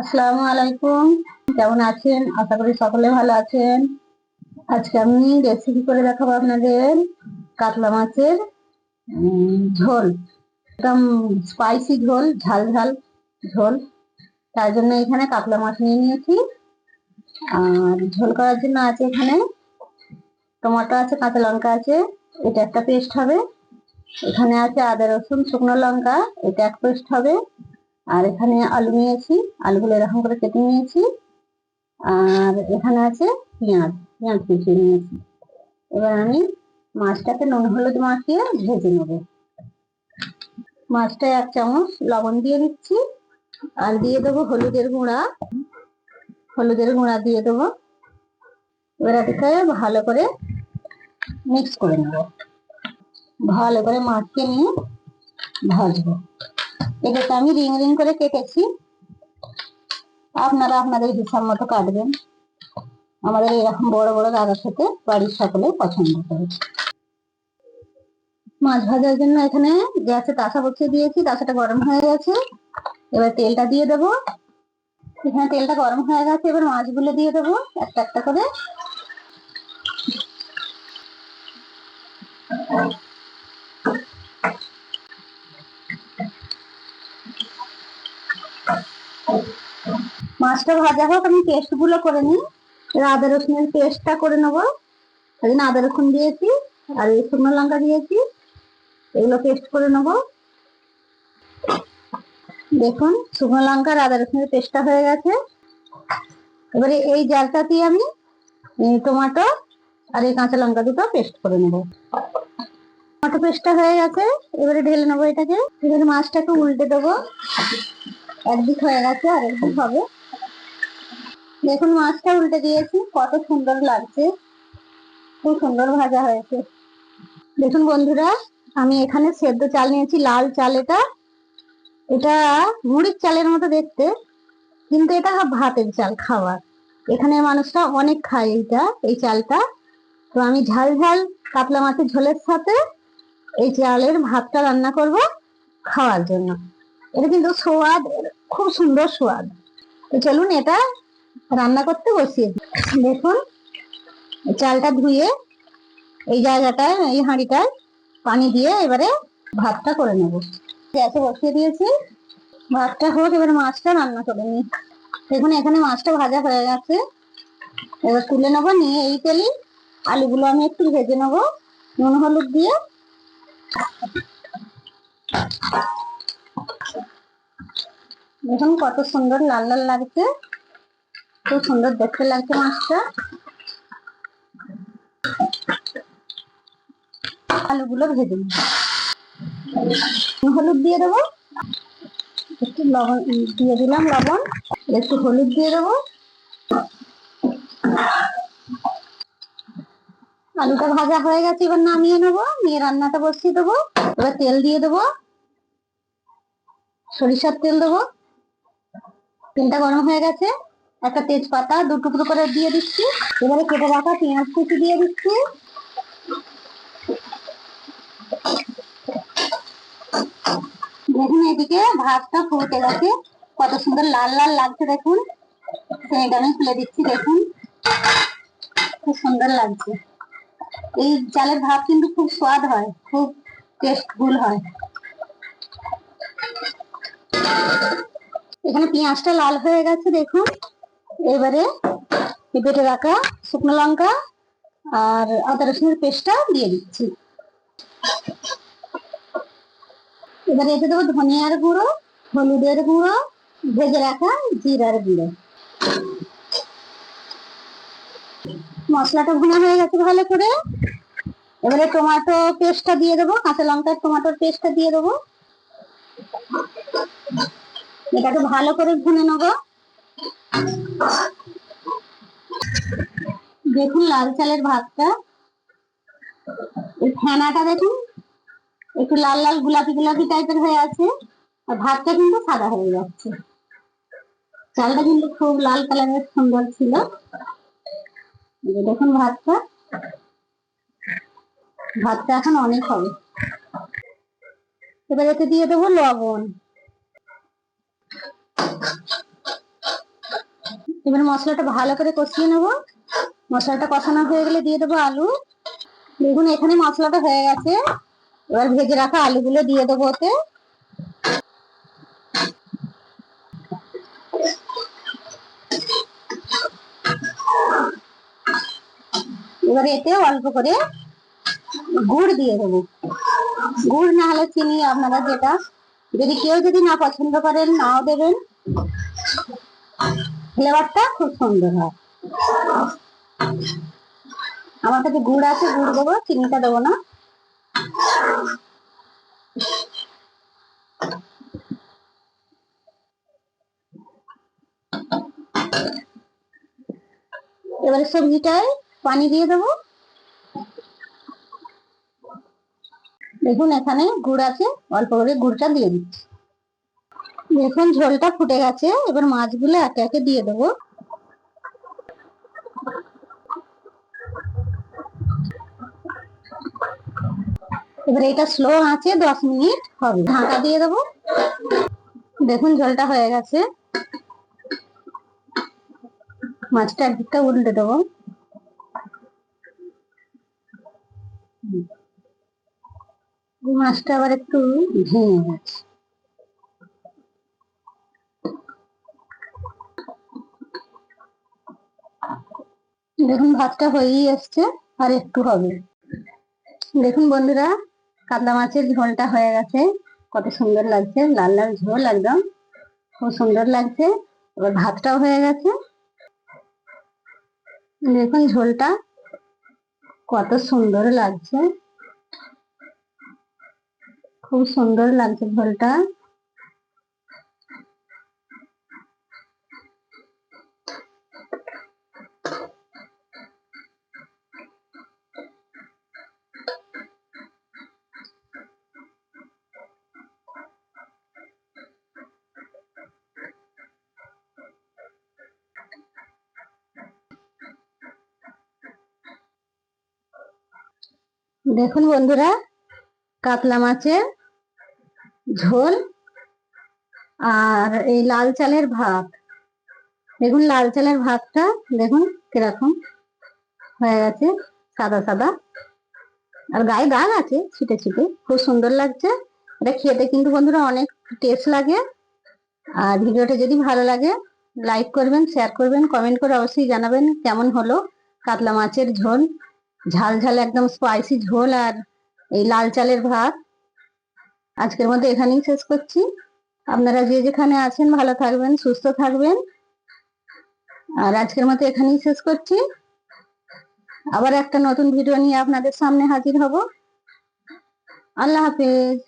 আসসালামু আলাইকুম। কেমন আছেন? আশা করি সকলে ভালো আছেন। আজকে আমি রেসিপি করে দেখাবো আপনাদের কাতলা মাছের ঝোল। একদম স্পাইসি ঝোল, ঝাল ঝাল ঝোল। তার জন্য এখানে কাতলা মাছ নিয়ে নিয়েছি। আর ঝোল করার জন্য আছে এখানে টমেটো আছে, কাঁচা লঙ্কা আছে, এটা একটা পেস্ট হবে। এখানে আছে আদা, রসুন, শুকনো লঙ্কা, এটা এক পেস্ট হবে। আর এখানে আলু নিয়েছি, আলুগুলো এরকম করে কেটে নিয়েছি। আর এখানে আছে পেঁয়াজ পেঁয়াজ কুচিয়ে নিয়েছি। এবার আমি মাছটাকে নুন হলুদ মাখিয়ে ভেজে নেব। মাছটা এক চামচ লবণ দিয়ে দিচ্ছি, আর দিয়ে দেবো হলুদের গুঁড়া। হলুদের গুঁড়া দিয়ে দেবো। এবার এটাকে ভালো করে মিক্স করে নেব। ভালো করে মাছকে নিয়ে ভাজবো। এটাকে আমি রিং রিং করে কেটেছি। আপনারা আপনাদের হিসাব মতো কাটবেন। আমাদের এরকম বড় বড় দাদা খেতে বাড়ির সকলে পছন্দ করে। মাছ ভাজার জন্য এখানে গ্যাসে তাসা বসিয়ে দিয়েছি, তাসাটা গরম হয়ে গেছে। এবার তেলটা দিয়ে দেবো। এখানে তেলটা গরম হয়ে গেছে, এবার মাছগুলো দিয়ে দেবো একটা একটা করে। মাছটা ভাজা হোক, আমি পেস্টগুলো করে নিই। আদা, রসুনের পেস্টটা করে নেব। জন্য আদা, রসুন দিয়েছি আর এই শুকনো লঙ্কা দিয়েছি। এগুলো পেস্ট করে নেব। দেখুন, শুকনো লঙ্কা আর আদা, রসুনের পেস্টটা হয়ে গেছে। এবারে এই জালটা দিয়ে আমি টমেটো আর এই কাঁচা লঙ্কা দুটো পেস্ট করে নেব। টমেটো পেস্টটা হয়ে গেছে, এবারে ঢেলে নেব এটাকে। এবারে মাছটাকে উল্টে দেবো। একদিক হয়ে গেছে আর একদিক হবে। দেখুন, মাছটা উল্টে দিয়েছি। কত সুন্দর লাগছে। খুব সুন্দর ভাজা হয়েছে। দেখুন বন্ধুরা, আমি এখানে সেদ্ধ চাল নিয়েছি, লাল চাল এটা। এটা মুড়ির চালের মতো দেখতে, কিন্তু এটা ভাতের চাল খাবার এখানে মানুষরা অনেক খায় এইটা, এই চালটা। তো আমি ঝাল ঝাল কাতলা মাছের ঝোলের সাথে এই চালের ভাতটা রান্না করব খাওয়ার জন্য। এটা কিন্তু সোয়াদ, খুব সুন্দর সোয়াদ। তো চলুন, এটা রান্না করতে বসিয়ে। দেখুন, চালটা ধুয়ে এই জায়গাটায় এই হাঁড়িটায় পানি দিয়ে এবারে ভাতটা করে নেব। গ্যাসে বসিয়ে দিয়েছি। ভাতটা হোক, এবার মাছটা রান্না করে নিই। দেখুন, এখানে মাছটা ভাজা হয়ে গেছে। এবার তুলে নেব, নিয়ে এই তেলেই আলুগুলো আমি একটু ভেজে নেব। নুন, হলুদ দিয়ে। দেখুন, কত সুন্দর লাল লাল লাগছে। খুব সুন্দর দেখতে লাগছে মাছটা। আলুগুলো ভেজে নেব। হলুদ দিয়ে দেবো। একটু লবণ দিয়ে দিলাম লবণ। একটু হলুদ দিয়ে দেবো। আলুটা ভাজা হয়ে গেছে, এবার নামিয়ে নেব। নিয়ে রান্নাটা বসিয়ে দেবো। এবার তেল দিয়ে দেবো। সরিষার তেল দেবো। তেলটা গরম হয়ে গেছে। একটা তেজপাতা দু টুকরো করে দিয়ে দিচ্ছি। এবারে কেটে রাখা পেঁয়াজ কুচি দিয়ে দিচ্ছি। দেখুন এদিকে ভাতটা ফুটে গেছে কত সুন্দর লাল লাল লাগছে দেখুন। সেইটা আমি খুলে দিচ্ছি দেখুন। খুব সুন্দর লাগছে। এই চালের ভাত কিন্তু খুব স্বাদ হয়, খুব টেস্টফুল হয়। এখানে পেঁয়াজটা লাল হয়ে গেছে দেখুন। এবারে বেটে রাখা শুকনো লঙ্কা আর আদা রসুনের পেস্টটা দিয়ে দিচ্ছি। এবারে এতে দেবো ধনিয়ার গুঁড়ো, হলুদের গুঁড়ো, ভেজে রাখা জিরার গুঁড়ো। মশলাটা ভুনা হয়ে গেছে ভালো করে। এবারে টমেটো পেস্টটা দিয়ে দেবো, কাঁচা লঙ্কার টমেটোর পেস্টটা দিয়ে দেবো। এটাকে ভালো করে ভুনে নেব। দেখুন লাল চালের ভাতটা। এই ফেনাটা দেখুন, একটু লাল লাল গোলাপি গোলাপি টাইপের হয়ে আছে। আর ভাতটা কিন্তু সাদা হয়ে যাচ্ছে। চালটা কিন্তু খুব লাল কালারের সুন্দর ছিল। দেখুন ভাতটা। ভাতটা এখন অনেক হবে। এবার এতে দিয়ে দেবো লবণ। এবার মশলাটা ভালো করে কষিয়ে নেব। মশলাটা কষানো হয়ে গেলে দিয়ে দেবো আলু। দেখুন, এখানে মশলাটা হয়ে গেছে। এবার ভেজে রাখা আলুগুলো দিয়ে দেবো ওতে। এবার এতে অল্প করে গুড় দিয়ে দেবো। গুড় না হলে চিনি আপনারা যেটা, যদি কেউ যদি না পছন্দ করেন, নাও দেবেন। ফ্লেভারটা খুব সুন্দর হয়। আমার কাছে গুড় আছে, গুড় দেবো, চিনিটা দেবো না। এবারে সবজিটায় পানি দিয়ে দেবো। দেখুন, এখানে গুড় আছে, অল্প করে গুড়টা দিয়ে দিচ্ছি। দেখুন ঝোলটা ফুটে গেছে, এবার মাছগুলো একে একে দিয়ে দেবো। এবার এটা স্লো আছে দশ মিনিট হবে। ঢাকা দিয়ে দেবো। দেখুন, ঝোলটা হয়ে গেছে। মাছটা একদিকটা উল্টে দেবো। মাছটা আবার একটু ভেঙে গেছে। দেখুন, ভাতটা হয়েই এসছে, আর একটু হবে। দেখুন বন্ধুরা, কাতলা মাছের ঝোলটা হয়ে গেছে। কত সুন্দর লাগছে, লাল লাল ঝোল একদম। খুব সুন্দর লাগছে। এবার ভাতটাও হয়ে গেছে। দেখুন ঝোলটা, কত সুন্দর লাগছে। খুব সুন্দর লাগছে ঝোলটা। দেখুন বন্ধুরা, কাতলা মাছের ঝোল আর এই লাল চালের ভাত। দেখুন লাল চালের ভাতটা, দেখুন কীরকম হয়ে গেছে, সাদা সাদা। আর গায়ে দাগ আছে ছিটে ছিটে, খুব সুন্দর লাগছে। এটা খেতে কিন্তু বন্ধুরা অনেক টেস্ট লাগে। আর ভিডিওটা যদি ভালো লাগে লাইক করবেন শেয়ার করবেন কমেন্ট করে অবশ্যই জানাবেন কেমন হলো কাতলা মাছের ঝোল। ঝাল ঝাল একদম স্পাইসি ঝোল আর এই লাল চালের ভাত। আজকের মধ্যে এখানেই শেষ করছি। আপনারা যে যেখানে আছেন ভালো থাকবেন, সুস্থ থাকবেন। আর আজকের মতো এখানেই শেষ করছি। আবার একটা নতুন ভিডিও নিয়ে আপনাদের সামনে হাজির হব। আল্লাহ হাফেজ।